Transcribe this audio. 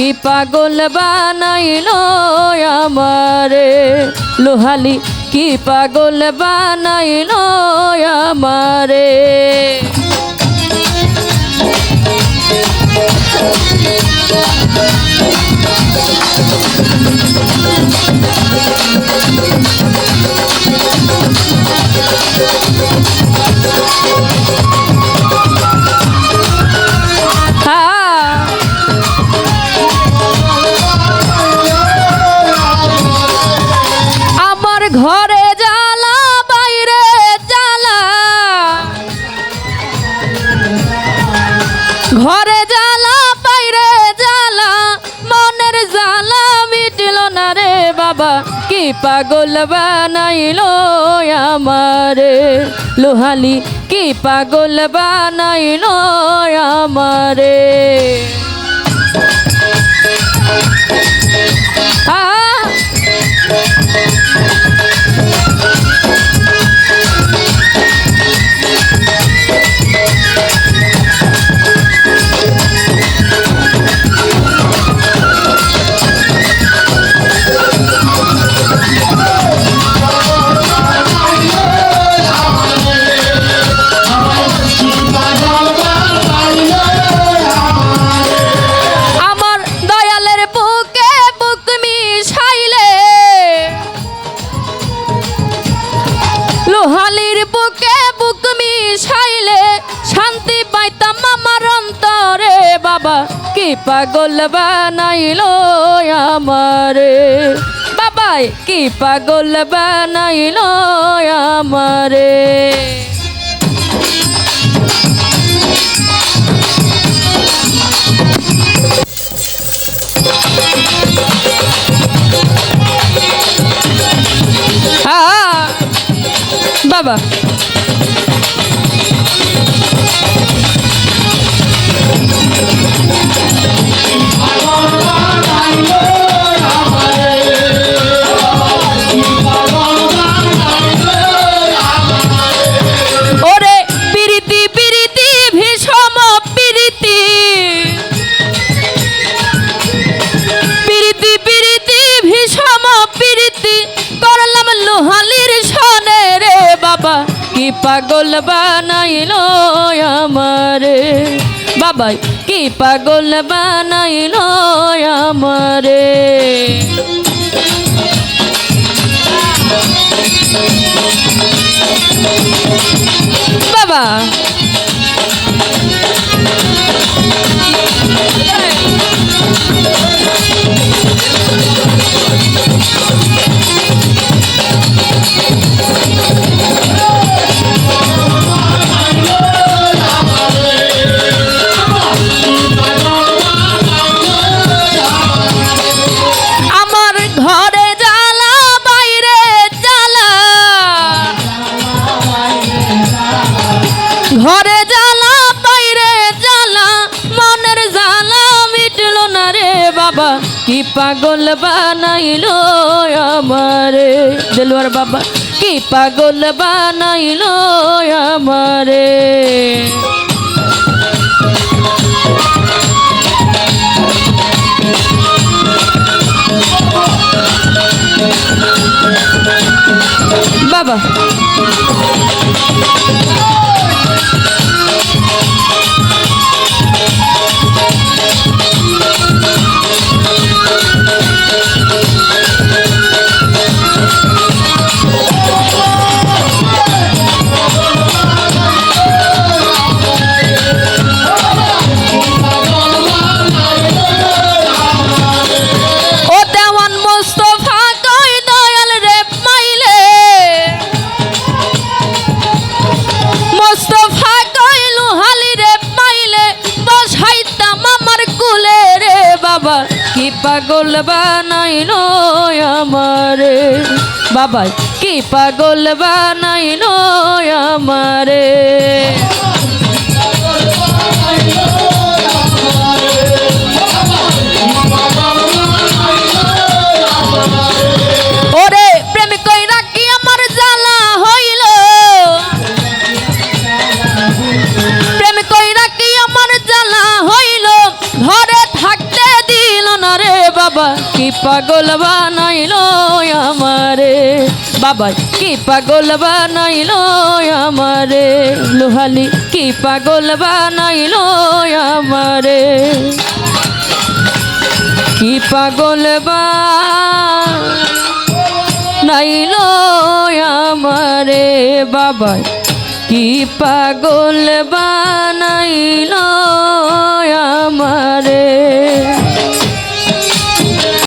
কি পাগল বানাইল আমারে? লোহালি কি পাগল বানাইল আমারে? হ্যাঁ কি পাগল বানাইলো আমারে? লোহালি কি পাগল বানাইলো আমারে? বাবা কি পাগল বানাইল আমারে? বাবাই কি পাগল বানাইল আমারে? বাবা কি পাগল বানাইল আমারে? বাবাই কি পাগল বানাইল আমারে? কি পাগল বানাইল আমারে? দেলুয়ার বাবা কি পাগল বানাইল আমারে? বাবা। কি পাগল বানাইল আমারে? বাবা কি পাগল বানাইল পাগল বানাইল আমারে? বাবাই, কি পাগল বানাইল আমারে? লোহালি, কি পাগল বানাইল আমারে? কি পাগল বা নাইল আমারে? বাবাই, কি পাগল বানাইল আমারে?